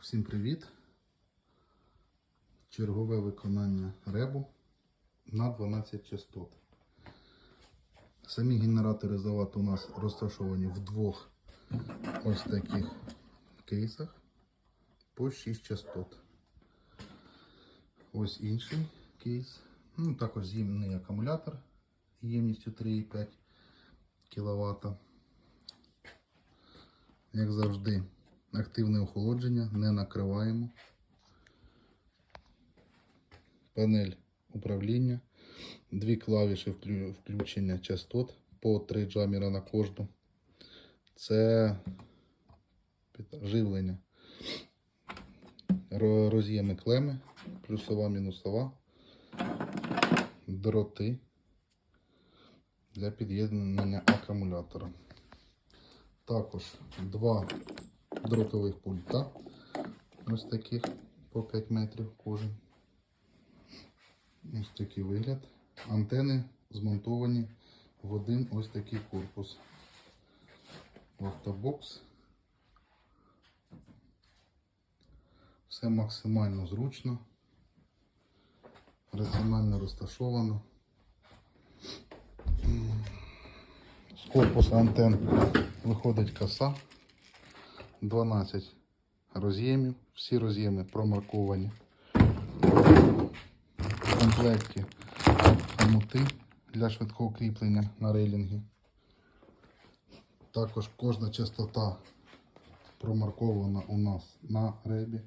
Всім привіт. Чергове виконання ребу на 12 частот. Самі генератори завод у нас розташовані в двох ось таких кейсах по 6 частот. Ось інший кейс. Ну, також з'ємний акумулятор ємністю 3,5 кВт. Як завжди, активне охолодження, не накриваємо. Панель управління, дві клавіші включення частот по 3 джамера на кожну. Це живлення. Роз'єми клеми, плюсова, мінусова, дроти для під'єднання акумулятора. Також два дротових пульта. Ось таких по 5 метрів кожен. Ось такий вигляд. Антени змонтовані в один ось такий корпус. Автобокс. Все максимально зручно, раціонально розташовано. З корпусу антен виходить коса. 12 роз'ємів. Всі роз'єми промарковані. В комплекті хомути для швидкого кріплення на рейлінги. Також кожна частота промаркована у нас на ребі.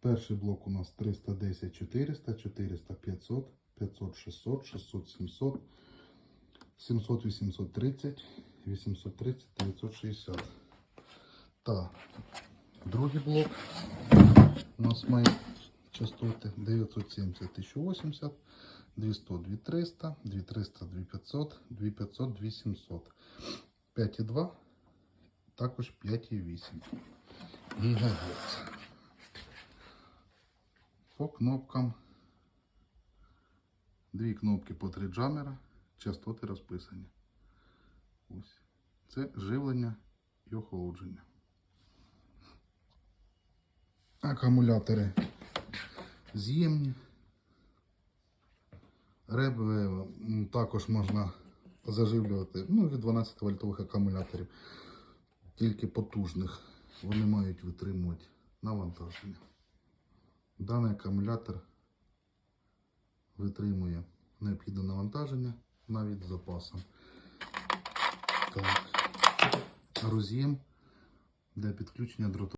Перший блок у нас 310 400, 400 500, 500 600, 600 700, 700 830, 830 960. Так, другий блок у нас має частоти 970 1080, 200 2300, 2300 2500, 2500 2700. 5,2, також 5,8 ГГц. По кнопкам дві кнопки по 3 джамера, частоти розписані. Ось. Це живлення і охолодження. Акумулятори з'ємні. Реби також можна заживлювати ну, від 12 вольтових акумуляторів, тільки потужних. Вони мають витримувати навантаження. Даний акумулятор витримує необхідне навантаження навіть з запасом. Так. Роз'єм для підключення дроту.